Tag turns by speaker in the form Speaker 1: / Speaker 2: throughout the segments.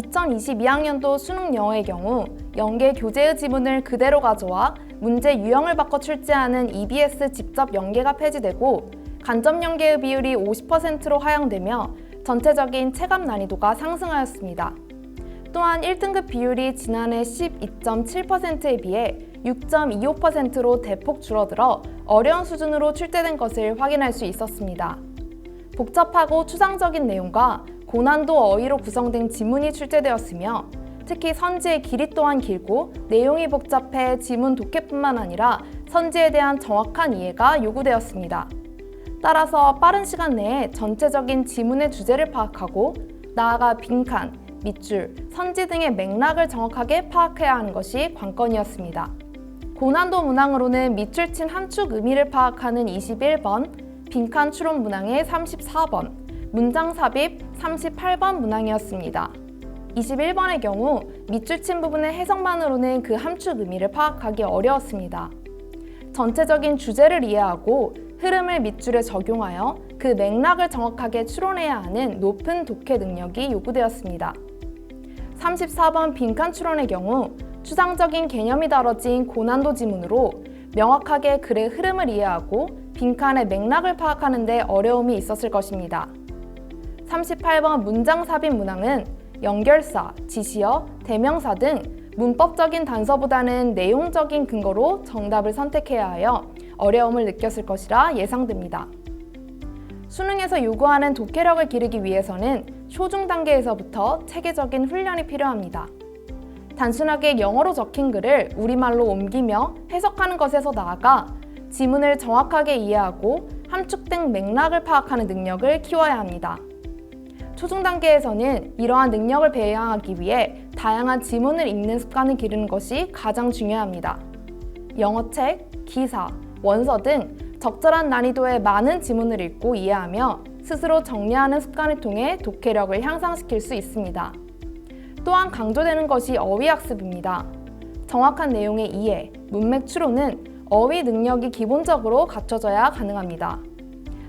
Speaker 1: 2022학년도 수능 영어의 경우 연계 교재의 지문을 그대로 가져와 문제 유형을 바꿔 출제하는 EBS 직접 연계가 폐지되고 간접 연계의 비율이 50%로 하향되며 전체적인 체감 난이도가 상승하였습니다. 또한 1등급 비율이 지난해 12.7%에 비해 6.25%로 대폭 줄어들어 어려운 수준으로 출제된 것을 확인할 수 있었습니다. 복잡하고 추상적인 내용과 고난도 어휘로 구성된 지문이 출제되었으며 특히 선지의 길이 또한 길고 내용이 복잡해 지문 독해뿐만 아니라 선지에 대한 정확한 이해가 요구되었습니다. 따라서 빠른 시간 내에 전체적인 지문의 주제를 파악하고 나아가 빈칸, 밑줄, 선지 등의 맥락을 정확하게 파악해야 하는 것이 관건이었습니다. 고난도 문항으로는 밑줄 친 함축 의미를 파악하는 21번, 빈칸 추론 문항의 34번, 문장 삽입 38번 문항이었습니다. 21번의 경우 밑줄 친 부분의 해석만으로는 그 함축 의미를 파악하기 어려웠습니다. 전체적인 주제를 이해하고 흐름을 밑줄에 적용하여 그 맥락을 정확하게 추론해야 하는 높은 독해 능력이 요구되었습니다. 34번 빈칸 추론의 경우 추상적인 개념이 다뤄진 고난도 지문으로 명확하게 글의 흐름을 이해하고 빈칸의 맥락을 파악하는 데 어려움이 있었을 것입니다. 38번 문장 삽입 문항은 연결사, 지시어, 대명사 등 문법적인 단서보다는 내용적인 근거로 정답을 선택해야 하여 어려움을 느꼈을 것이라 예상됩니다. 수능에서 요구하는 독해력을 기르기 위해서는 초중 단계에서부터 체계적인 훈련이 필요합니다. 단순하게 영어로 적힌 글을 우리말로 옮기며 해석하는 것에서 나아가 지문을 정확하게 이해하고 함축된 맥락을 파악하는 능력을 키워야 합니다. 초중 단계에서는 이러한 능력을 배양하기 위해 다양한 지문을 읽는 습관을 기르는 것이 가장 중요합니다. 영어책, 기사, 원서 등 적절한 난이도의 많은 지문을 읽고 이해하며 스스로 정리하는 습관을 통해 독해력을 향상시킬 수 있습니다. 또한 강조되는 것이 어휘 학습입니다. 정확한 내용의 이해, 문맥 추론은 어휘 능력이 기본적으로 갖춰져야 가능합니다.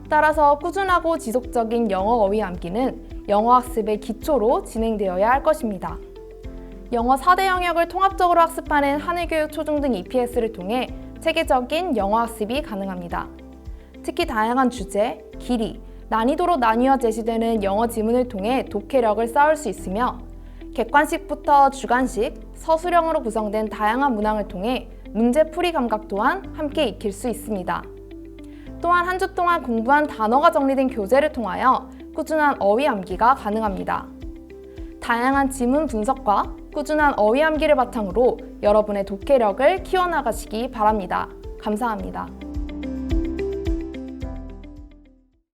Speaker 1: 따라서 꾸준하고 지속적인 영어 어휘 암기는 영어 학습의 기초로 진행되어야 할 것입니다. 영어 4대 영역을 통합적으로 학습하는 한일교육 초중 등 EPS를 통해 체계적인 영어 학습이 가능합니다. 특히 다양한 주제, 길이, 난이도로 나뉘어 제시되는 영어 지문을 통해 독해력을 쌓을 수 있으며 객관식부터 주관식, 서술형으로 구성된 다양한 문항을 통해 문제 풀이 감각 또한 함께 익힐 수 있습니다. 또한 한 주 동안 공부한 단어가 정리된 교재를 통하여 꾸준한 어휘 암기가 가능합니다. 다양한 지문 분석과 꾸준한 어휘 암기를 바탕으로 여러분의 독해력을 키워나가시기 바랍니다. 감사합니다.